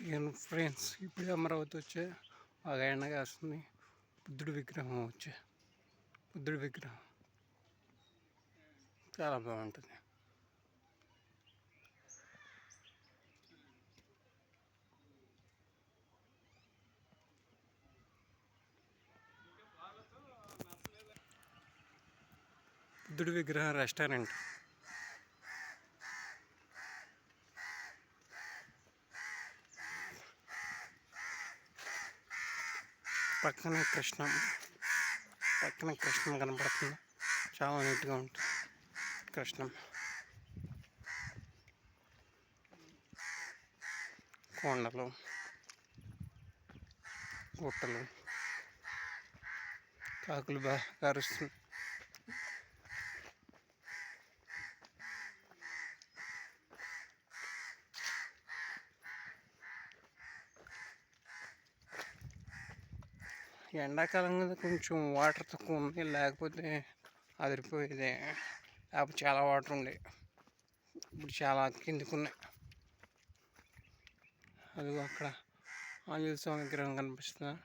నేను ఫ్రెండ్స్ ఇప్పుడే అమరావతి వచ్చే బాగా ఎండగా వస్తుంది బుద్ధుడి విగ్రహం వచ్చే. బుద్ధుడి విగ్రహం. చాలా బాగుంటుంది. బుద్ధుడి విగ్రహం రెస్టారెంట్. పక్కన కృష్ణం పక్కన కృష్ణం కనపడుతుంది. చాలా నీట్గా ఉంటుంది కృష్ణం. కొండలు గుట్టలు కాకులు బాగా కరుస్తుంది ఎండాకాలం కదా కొంచెం వాటర్ తక్కువ ఉంది లేకపోతే అదిరిపోయేది. లేకపోతే చాలా వాటర్ ఉండే. ఇప్పుడు చాలా కిందికున్నాయి అదిగో అక్కడ ఆంజనేయ స్వామి విగ్రహం కనిపిస్తుంది?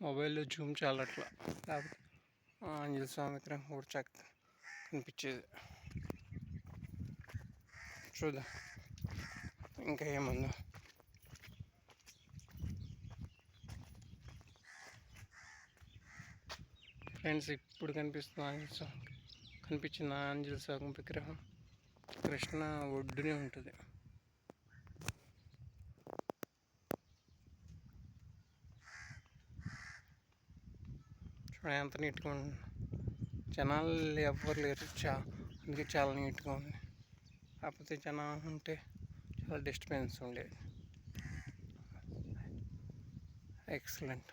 మొబైల్లో జూమ్ చాలట్లా. లేకపోతే ఆంజనేయ స్వామి విగ్రహం కూడా చక్క కనిపించేది. చూద్దాం ఇంకా ఏముందో ఫ్రెండ్స్ ఇప్పుడు కనిపిస్తుంది ఆంజల్ స్వామి కనిపించిన ఆంజల్ సాగం విగ్రహం. కృష్ణ ఒడ్డునే ఉంటుంది. చూడండి ఎంత నీట్గా ఉంది. జనాలు ఎవ్వరు లేరు. చా అందుకే చాలా నీట్గా ఉంది. కాకపోతే జనం ఉంటే చాలా డిస్టర్బెన్స్ ఉండేది. ఎక్సలెంట్.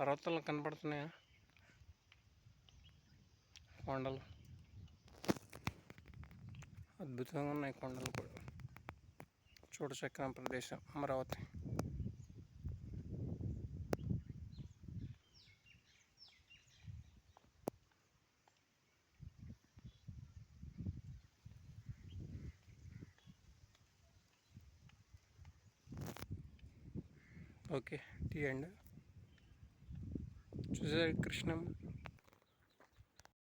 పర్వతాలు కనపడుతున్నాయా? కొండలు. అద్భుతంగా ఉన్నాయి కొండలు కూడా. చూడచక్కన ప్రదేశం Amaravati. ఓకే టీ అండ్ చూసారు కృష్ణం